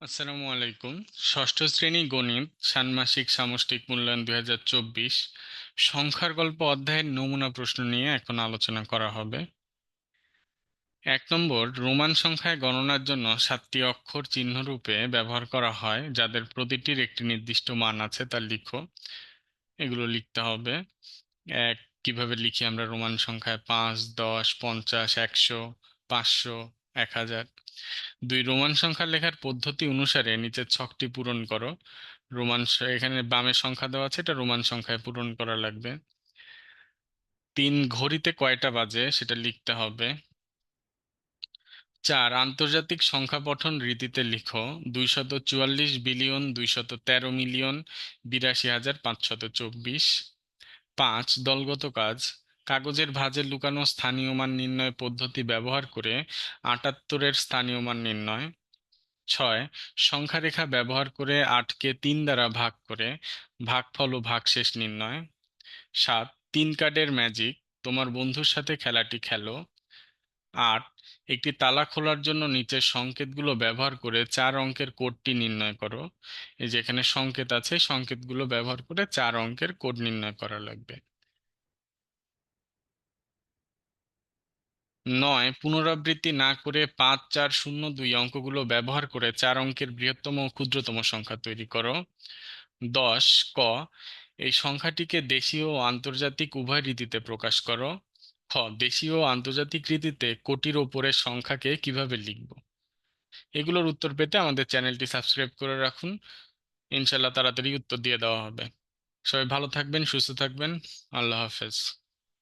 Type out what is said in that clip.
আসসালামু আলাইকুম। ষষ্ঠ শ্রেণি গণিত, ষান্মাসিক সামষ্টিক মূল্যায়ন দুই হাজার চব্বিশ। সংখ্যার গল্প অধ্যায়ের নমুনা প্রশ্ন নিয়ে এখন আলোচনা করা হবে। এক নম্বর, রোমান সংখ্যায় গণনার জন্য সাতটি অক্ষর চিহ্নরূপে ব্যবহার করা হয়, যাদের প্রতিটির একটি নির্দিষ্ট মান আছে তা লিখো। এগুলো লিখতে হবে। এক, কীভাবে লিখি আমরা? রোমান সংখ্যায় পাঁচ, দশ, পঞ্চাশ, একশো, পাঁচশো এক হাজার। দুই, রোমান সংখ্যা লেখার পদ্ধতি অনুসারে নিচের ছকটি পূরণ করো। রোমান এখানে বামে সংখ্যা দেওয়া আছে, এটা রোমান সংখ্যায় পূরণ করা লাগবে। তিন, ঘড়িতে কয়টা বাজে, সেটা লিখতে হবে। চার, আন্তর্জাতিক সংখ্যা পঠন রীতিতে লিখো। দুইশত চুয়াল্লিশ বিলিয়ন, দুইশত তেরো মিলিয়ন, বিরাশি হাজার পাঁচশত চব্বিশ। পাঁচ, দলগত কাজ। কাগজের ভাঁজে লুকানো স্থানীয় মান নির্ণয় পদ্ধতি ব্যবহার করে আটাত্তরের স্থানীয় মান নির্ণয়। ছয়, সংখ্যারেখা ব্যবহার করে আটকে তিন দ্বারা ভাগ করে ভাগফল ও ভাগশেষ নির্ণয়। সাত, তিন কার্ডের ম্যাজিক, তোমার বন্ধুর সাথে খেলাটি খেলো। আট, একটি তালা খোলার জন্য নিচের সংকেতগুলো ব্যবহার করে চার অঙ্কের কোডটি নির্ণয় করো। এই যে এখানে সংকেত আছে, সংকেতগুলো ব্যবহার করে চার অঙ্কের কোড নির্ণয় করা লাগবে। নয়, পুনরাবৃত্তি না করে পাঁচ, চার, শূন্য, দুই অঙ্কগুলো ব্যবহার করে চার অঙ্কের বৃহত্তম ক্ষুদ্রতম সংখ্যা তৈরি করো। দশ, ক, এই সংখ্যাটিকে দেশীয় ও আন্তর্জাতিক উভয় রীতিতে প্রকাশ করো। খ, দেশীয় ও আন্তর্জাতিক রীতিতে কোটির ওপরের সংখ্যাকে কীভাবে লিখব? এগুলোর উত্তর পেতে আমাদের চ্যানেলটি সাবস্ক্রাইব করে রাখুন। ইনশাল্লাহ তাড়াতাড়ি উত্তর দিয়ে দেওয়া হবে। সবাই ভালো থাকবেন, সুস্থ থাকবেন। আল্লাহ হাফেজ।